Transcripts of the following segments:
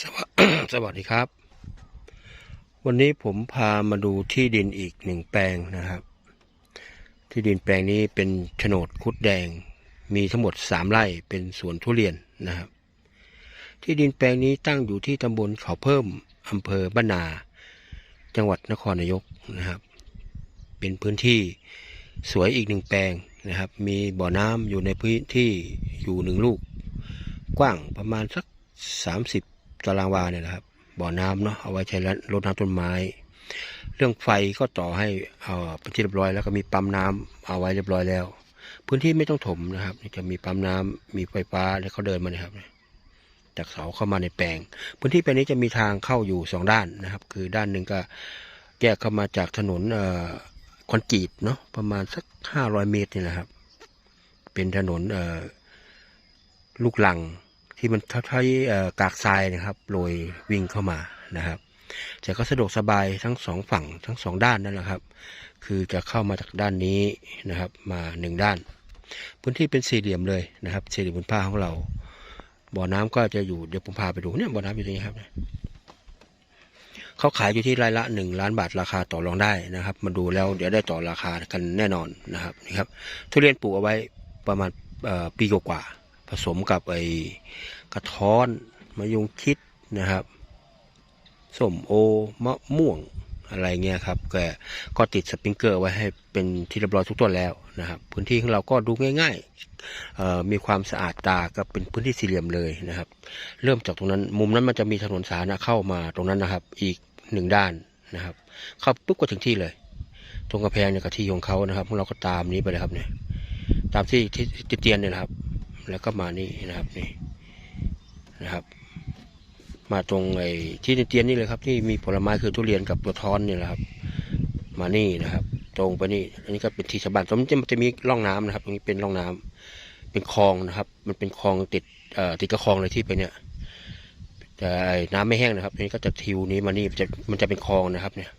สวัสวัสดีครับ วันนี้ผมพามาดูที่ดินอีกหนึ่งแปลงนะครับ ที่ดินแปลงนี้เป็นโฉนดคุดแดง มีทั้งหมดสามไร่เป็นสวนทุเรียนนะครับ ที่ดินแปลงนี้ตั้งอยู่ที่ตำบลเขาเพิ่มอำเภอบ้านนา จังหวัดนครนายกนะครับ เป็นพื้นที่สวยอีกหนึ่งแปลงนะครับ มีบ่อน้ำอยู่ในพื้นที่อยู่หนึ่งลูก กว้างประมาณสัก 30 ตารางวาเนี่ยนะครับ บ่อน้ำเนาะเอาไว้ใช้รดน้ำต้นไม้ เรื่องไฟก็ต่อให้เอ่อเป็นที่เรียบร้อยแล้วก็มีปั๊มน้ำเอาไว้เรียบร้อยแล้ว พื้นที่ไม่ต้องถมนะครับจะมีปั๊มน้ำมีไฟฟ้าแล้วเขาเดินมานี่ยครับจากเสาเข้ามาในแปลง พื้นที่แปลงนี้จะมีทางเข้าอยู่สองด้านนะครับ คือด้านหนึ่งก็แยกเข้ามาจากถนนคอนกรีตเนาะประมาณสักห้าร้อยเมตรนี่แหละครับ เป็นถนนลูกลัง ที่มันใช้กากทรายนะครับโรยวิ่งเข้ามานะครับแต่ก็สะดวกสบายทั้งสองฝั่งทั้งสองด้านนั่นแหละครับ คือจะเข้ามาจากด้านนี้นะครับ มาหนึ่งด้าน พื้นที่เป็นสี่เหลี่ยมเลยนะครับ สี่เหลี่ยมบนผ้าของเรา บ่อน้ำก็จะอยู่เดี๋ยวผมพาไปดูเนี่ยบ่อน้ำอยู่ตรงนี้ครับเขาขายอยู่ที่รายละหนึ่งล้านบาทราคาต่อรองได้นะครับ มาดูแล้วเดี๋ยวได้ต่อราคากันแน่นอนนะครับนี่ครับทุเรียนปลูกเอาไว้ประมาณปีกว่า ผสมกับไอ้กระท้อนมะยงชิดนะครับส้มโอมะม่วงอะไรเงี้ยครับก็ก็ติดสปริงเกอร์ไว้ให้เป็นที่เรียบร้อยทุกต้นแล้วนะครับ พื้นที่ของเราก็ดูง่ายๆมีความสะอาดตาก็เป็นพื้นที่สี่เหลี่ยมเลยนะครับ เริ่มจากตรงนั้นมุมนั้นมันจะมีถนนสาธารณะเข้ามาตรงนั้นนะครับ อีกหนึ่งด้านนะครับ เข้าปุ๊บก็ถึงที่เลย ตรงกระแพงเนี่ยกับที่ของเขานะครับพวกเราก็ตามนี้ไปเลยครับเนี่ยตามที่ที่ที่เตียนเนี่ยนะครับ แล้วก็มานี่นะครับนี่นะครับ มาตรงไอ้ที่เตียนนี่เลยครับ ที่มีผลไม้คือทุเรียนกับตัวท้อนเนี่ยแหละครับ มานี่นะครับ ตรงไปนี่อันนี้ก็เป็นที่ชาวบ้านสมมติมันจะมีร่องน้ำนะครับ ตรงนี้เป็นร่องน้ำเป็นคลองนะครับ มันเป็นคลองติดเอ่อติดกระคลองเลยที่ไปเนี่ยแต่ไอ้น้ำไม่แห้งนะครับอันนี้ก็จะทิวนี้มานี่มันจะมันจะเป็นคลองนะครับเนี่ย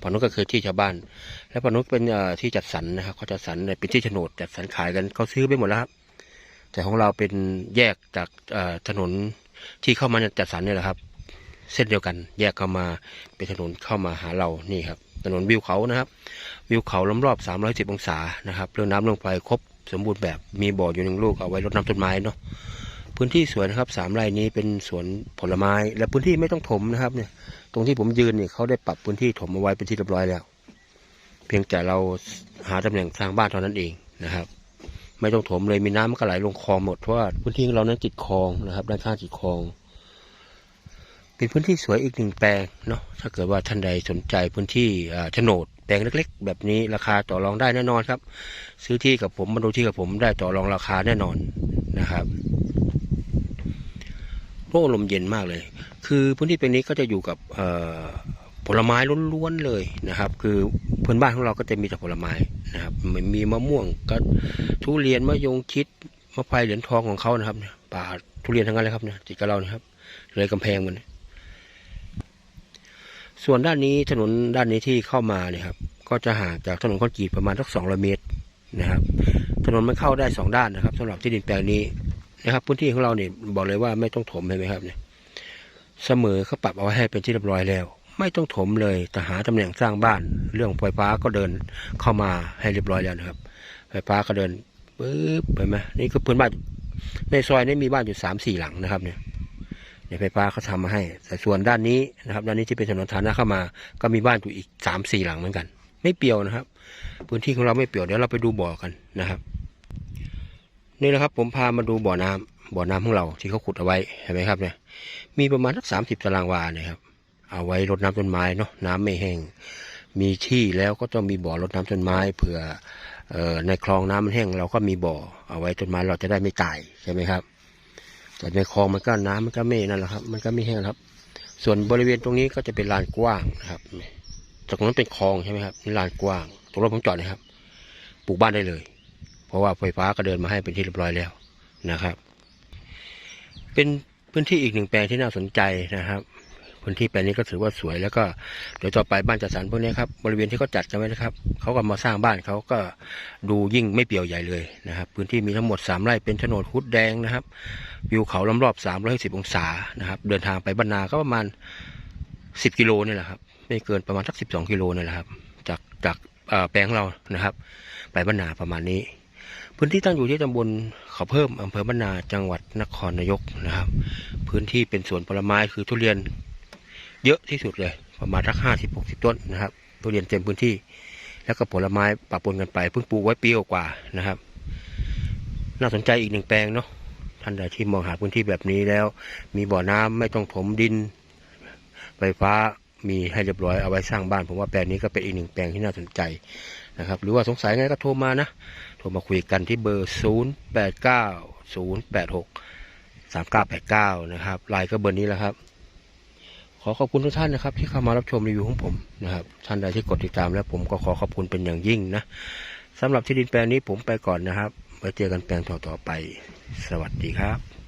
ฝั่งนู้นก็คือที่ชาวบ้าน แล้วฝั่งนู้นเป็นที่จัดสรรนะครับเขาจัดสรรเป็นที่โฉนดจัดสรรขายกันเขาซื้อไปหมดแล้วครับ แต่ของเราเป็นแยกจากถนนที่เข้ามาจัดสรรเนี่ยแหละครับ เส้นเดียวกัน แยกเข้ามาเป็นถนนเข้ามาหาเรานี่ครับ ถนนวิวเขานะครับ วิวเขาล้อมรอบ 310 องศานะครับเรื่องน้ำเรื่องไฟครบสมบูรณ์แบบมีบ่ออยู่หนึ่งลูกเอาไว้รดน้ำต้นไม้เนาะพื้นที่สวยนะครับสามไร่นี้เป็นสวนผลไม้ และพื้นที่ไม่ต้องถมนะครับเนี่ย ตรงที่ผมยืนเนี่ยเขาได้ปรับพื้นที่ถมเอาไว้เป็นที่เรียบร้อยแล้ว เพียงแต่เราหาตำแหน่งสร้างบ้านเท่านั้นเองนะครับ ไม่ต้องถมเลยมีน้ำมันก็ไหลลงคลองหมดเพราะว่าพื้นที่เรานั้นติดคลองนะครับ ด้านข้างติดคลอง เป็นพื้นที่สวยอีกหนึ่งแปลงเนาะถ้าเกิดว่าท่านใดสนใจพื้นที่อ่าโฉนดแปลงเล็ก ๆ แบบนี้ราคาต่อรองได้แน่นอนครับ ซื้อที่กับผมมาดูที่กับผมได้ต่อรองราคาแน่นอนนะครับโอ้ลมเย็นมากเลย คือพื้นที่แปลงนี้ก็จะอยู่กับผลไม้ล้วนๆเลยนะครับ คือเพื่อนบ้านของเราก็จะมีแต่ผลไม้ นะครับม,มีมะม่วงก็ทุเรียนมะยงชิดมะพร้าวเหรียญทองของเขานะครับเนี่ยป่าทุเรียนทั้งนั้นเลยครับเนี่ยติดกับเรานะครับ เลยกำแพงมัน ส่วนด้านนี้ถนนด้านนี้ที่เข้ามาเนี่ยครับ ก็จะห่างจากถนนคอนกรีตประมาณสักสองร้อยเมตรนะครับ ถนนมันเข้าได้สองด้านนะครับสำหรับที่ดินแปลงนี้นะครับพื้นที่ของเราเนี่ยบอกเลยว่าไม่ต้องถมเห็นไหมครับเนี่ยเสมอเขาปรับเอาไว้ให้เป็นที่เรียบร้อยแล้ว ไม่ต้องถมเลยแต่หาตำแหน่งสร้างบ้าน เรื่องไฟฟ้าก็เดินเข้ามาให้เรียบร้อยแล้วนะครับ ไฟฟ้าก็เดินปึ๊บไปไหมนี่คือพื้นบ้านในซอยนี้มีบ้านอยู่สามสี่หลังนะครับเนี่ยเนี่ยไฟฟ้าเขาทำมาให้ แต่ส่วนด้านนี้นะครับ ด้านนี้ที่เป็นถนนฐานะเข้ามา ก็มีบ้านอยู่อีกสามสี่หลังเหมือนกัน ไม่เปี่ยวนะครับ พื้นที่ของเราไม่เปี่ยวเดี๋ยวเราไปดูบ่อกันนะครับ นี่แหละครับผมพามาดูบ่อน้ำบ่อน้ำของเราที่เขาขุดเอาไว้เห็นไหมครับเนี่ยมีประมาณสักสามสิบตารางวาเนี่ยครับ เอาไว้รดน้ำต้นไม้เนาะน้ำไม่แห้งมีที่แล้วก็ต้องมีบ่อรดน้ำต้นไม้เผื่ออในคลองน้ำมันแห้งเราก็มีบ่อ เอาไว้ต้นไม้เราจะได้ไม่ตายใช่ไหมครับ แต่ในคลองมันก็น้ำมันก็ไม่นั่นแหละครับ มันก็ไม่แห้งครับ ส่วนบริเวณตรงนี้ก็จะเป็นลานกว้างนะครับจากนั้นเป็นคลองใช่ไหมครับนี่ลานกว้างตรงรถผมจอดนะครับ ปลูกบ้านได้เลย เพราะว่าไฟฟ้าก็เดินมาให้เป็นที่เรียบร้อยแล้วนะครับ เป็นพื้นที่อีกหนึ่งแปลงที่น่าสนใจนะครับ พื้นที่แปลงนี้ก็ถือว่าสวยแล้วก็เดี๋ยวต่อไปบ้านจัดสรรพวกนี้ครับบริเวณที่เขาจัดกันไว้นะครับเขาก็มาสร้างบ้านเขาก็ดูยิ่งไม่เปี่ยวใหญ่เลยนะครับ พื้นที่มีทั้งหมด 3 ไร่เป็นโฉนดคุดแดงนะครับ วิวเขาล้อมรอบ310องศานะครับ เดินทางไปบรรนาก็ประมาณ 10 กิโลนี่แหละครับไม่เกินประมาณสัก 12 กิโลนี่แหละครับ จากจากแปลงของเรานะครับ ไปบรรนาประมาณนี้พื้นที่ตั้งอยู่ที่ตำบลเขาเพิ่มอำเภอบรรนาจังหวัดนครนายกนะครับ พื้นที่เป็นสวนผลไม้คือทุเรียน เยอะที่สุดเลย ประมาณสักห้าสิบหกสิบต้นนะครับทุเรียนเต็มพื้นที่ แล้วก็ผลไม้ปะปนกันไปเพิ่งปลูกไว้ปีกว่านะครับ น่าสนใจอีกหนึ่งแปลงเนาะท่านใดที่มองหาพื้นที่แบบนี้แล้ว มีบ่อน้ำไม่ต้องถมดิน ไฟฟ้ามีให้เรียบร้อยเอาไว้สร้างบ้าน ผมว่าแปลงนี้ก็เป็นอีกหนึ่งแปลงที่น่าสนใจนะครับ หรือว่าสงสัยไงก็โทรมานะ โทรมาคุยกันที่เบอร์ 0 8 9 0 8 6 3 9 8 9 นะครับไลน์ก็เบอร์นี้แหละครับ ขอขอบคุณทุกท่านนะครับ ที่เข้ามารับชมรีวิวของผมนะครับท่านใดที่กดติดตามแล้วผมก็ขอขอบคุณเป็นอย่างยิ่งนะสำหรับที่ดินแปลงนี้ผมไปก่อนนะครับไว้เจอกันแปลงต่อๆไป สวัสดีครับ